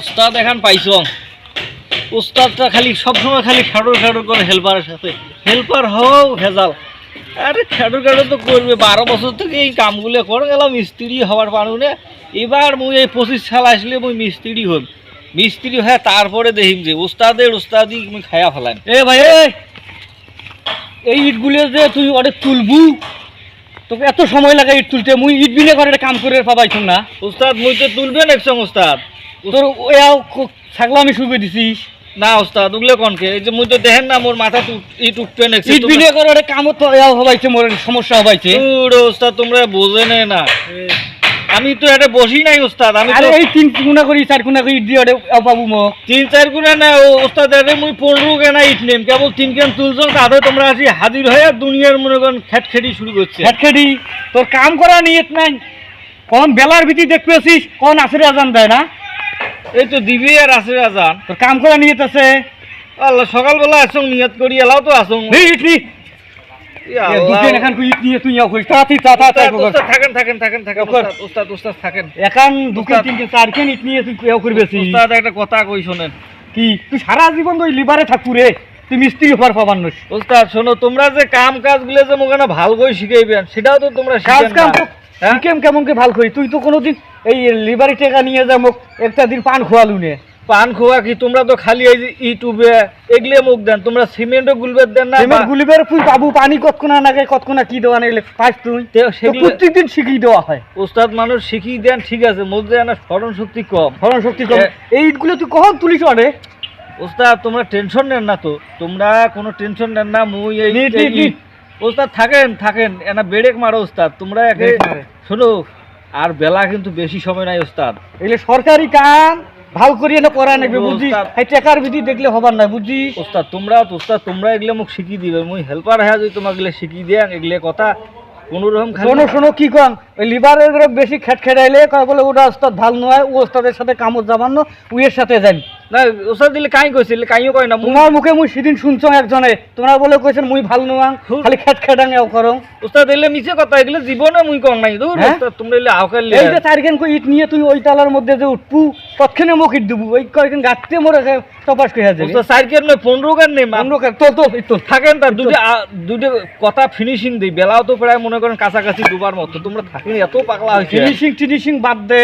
উস্তাদ এখন পাইছ। উস্তাদটা খালি সবসময় খালি খাডর খাডর করে হেল্পারের সাথে। হেল্পার হও, ভেজাল। আরে খাডর খাডর তো করবে। বারো বছর থেকে এই কামগুলো করে গেলাম, মিস্ত্রি হওয়ার পারু না। এবার মুই এই পঁচিশ সাল আসলে মুই মিস্ত্রি হইম মিস্ত্রি হয়ে তারপরে দেখিম যে উস্তাদের উস্তাদি খায়া ফেলাম এ ভাই এই ইটগুলো যে তুই অনেক তুলবু, তোকে এত সময় লাগে ইট তুলতে। মুই ইট বিনে করে কাম করে পাবাইছ না। উস্তাদ মুই তো তুলবেন একসঙ্গ উস্তাদ তোর ওয়াও আমি শুয়ে দিছিস? না উস্তাদ ওগুলো কনকে এই যে মুই তো দেখেন না মোর মাথা ইট উঠবে না ইট বিনে করে একটা কাম তো হবাইছে মোর সমস্যা হবাইছে। পুরো ওস্তাদ তোমরা না আমি তো এটা বসি নাই ওস্তাদ আমি আরে এই তিন গুণা করি চার গুণা করি দিয়ে ওটা এও মো। তিন চার গুণে না ওস্তাদ মুই পনেরো কেনা ইট নেম। কেবল তিন কেন তোমরা হাজির হয়ে দুনিয়ার মনে করেন খেট খেটি শুরু করছে। হেটখেডি তোর কাম করা নিয়ত নাই। কোন বেলার ভিতরে দেখতে আসিস কোন আসরে আজান দেয় না? এই তো দিবি আর আছে আজান। তোর কাম করা নিয়ত আছে আল্লাহ সকালবেলা আসং নিয়ত করি এলাও তো আসং এই ইট নি। আল্লাহ। দুদিন এখান ইট নিয়ে তুই করিস তাড়াতাড়ি তাড়াতাড়ি উস্তাদ, উস্তাদ, থাকেন থাকেন থাকেন থাকেন ওকর। উস্তাদ, উস্তাদ উস্তাদ থাকেন। একান দুকে উস্তাদ। তিনকে ইট নিয়ে তুই করবি একটা কথা কই শোনেন। কি? তুই সারা জীবন ওই লিভারে মিস্ত্রি পাবার ওস্তাদ শোনো তোমরা যে কাম যে মোখানে ভালো করে শিখাইবেন সেটাও তো তোমরা কাজ কাম? কেম কেমন কে ভালো করি? তুই তো কোনোদিন এই লিভারি টেকা নিয়ে যা মোক একটা দিন পান খোয়ালু নে। পান খোয়া কি? তোমরা তো খালি এই ইউটিউবে এগুলো মুখ দেন তোমরা সিমেন্টও গুলবের দেন না বা- গুলিবের তুই বাবু পানি কতক্ষণা নাগে কতক্ষণা কি দেওয়া নাগলে পাস তুই। প্রত্যেকদিন শিখিয়ে দেওয়া হয়। ওস্তাদ মানুষ শিখিয়ে দেন ঠিক আছে মধ্যে না স্মরণ শক্তি কম। স্মরণ শক্তি কম। এ- এই ইটগুলো তুই কখন তুলিস অনে ওস্তাদ তোমরা টেনশন নেন না তো। তোমরা কোনো টেনশন নেন না মুই এই। ওস্তাদ থাকেন থাকেন। এনা বেড়েক মারো ওস্তাদ। তোমরা একে শোনো আর বেলা কিন্তু বেশি সময় নাই ওস্তাদ। এগুলো সরকারি কাম ভালো না করা নাগবে ও, বুঝছিস তার- এই টেকার বিধি দেখলে হবার না বুঝছিস ওস্তাদ তোমরা ওস্তাদ তোমরা এগুলো মোক শিখিয়ে দিবে। মুই হেল্পার হ্যাঁ যদি তোমাকে এগুলো শিখিয়ে দেন এগুলো কথা কোনো রকম শোনো শোনো কি কম? ওই লিভারের বেশি খেট খেটাইলে কয় বলে ওটা ওস্তাদ ভালো নয় ও ওস্তাদের সাথে কামত যাবার না উইয়ের সাথে যান না দিলে কাই কইছিল কাইও কয় না মুই তোমার মুখে মুই সেদিন শুনছ একজনে তোমরা বলে কইছেন মুই ভালো নয় খালি খেট খেটাং এও করং ওস্তাদ এলে মিছে কথা এগুলো জীবনে মুই কম নাই দূর? ওস্তাদ তোমরা এলে আওকাল এই যে চারখান কই ইট নিয়ে তুই ওই তালার মধ্যে যে উঠবু তৎক্ষণে মুখ ইট দিবু। ওই কয়েকদিন গাছতে মরে টপাস করে যাবে ওস্তাদ সাইকেল নয় পনেরো গান নেই মা? আমরা তো তো তো থাকেন তার দুটো দুটো কথা ফিনিশিং দিই বেলাও তো প্রায় মনে করেন কাছাকাছি দুবার মতো তোমরা থাকেন এত পাগলা হয়েছে ফিনিশিং টিনিশিং বাদ দে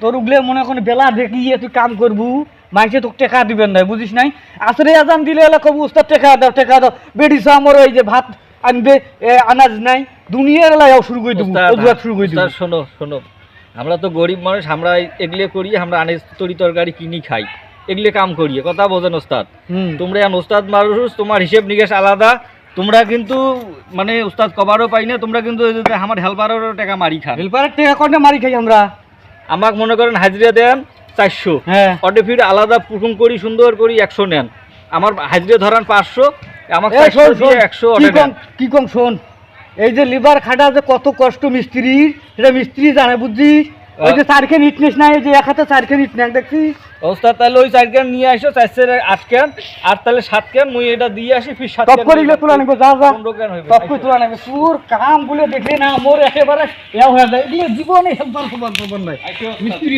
তোর উগলে মনে করেন বেলা দেখিয়ে তুই কাম করবু মাইসে তোকে টেকা দিবেন না বুঝিস নাই? আসরে আজান দিলে এলা কবু উস্তাদ টেকা দাও টেকা দাও। বেড়ি আমার ওই যে ভাত আনবে আনাজ নাই। দুনিয়ার এলাই শুরু করে দেবো অজুহাত শুরু করে দেবো। শোনো শোনো। আমরা তো গরিব মানুষ আমরা এগুলো করি আমরা আনেজ তরি তরকারি কিনি খাই। এগুলো কাম করি কথা বোঝেন ওস্তাদ হুম। তোমরা এখন ওস্তাদ মানুষ তোমার হিসেব নিকেশ আলাদা। তোমরা কিন্তু মানে উস্তাদ কবারও পাই না তোমরা কিন্তু আমার হেল্পারেরও টাকা মারি খান। হেল্পারের টেকা কন্যা মারি খাই আমরা। আমাকে মনে করেন হাজিরা দেন চারশো। হ্যাঁ। ফির আলাদা পুকুম করি সুন্দর করি একশো নেন। আমার হাজিরা ধরান পাঁচশো আমার একশো কি কম শোন এই যে লিভার খাটা যে কত কষ্ট মিস্ত্রির সেটা মিস্ত্রি জানে বুঝছিস ওই যে চারখান ইট নিস না যে এক হাতে চারখান ইট নেক দেখছিস ওস্তাদ তাহলে ওই চার ক্যান নিয়ে আসো চার চার আট ক্যান আর তাহলে সাত ক্যান মুই এটা দিয়ে আসি ফির সাত টপ ক্যান করে তুলা নেবে যা যা। পনেরো ক্যান হইবে টপ করে তুলা নেবে। তোর কামগুলো দেখলে না মোর একেবারে ইয়া হয়ে যায়। এগুলো জীবনে নাই। মিস্ত্রি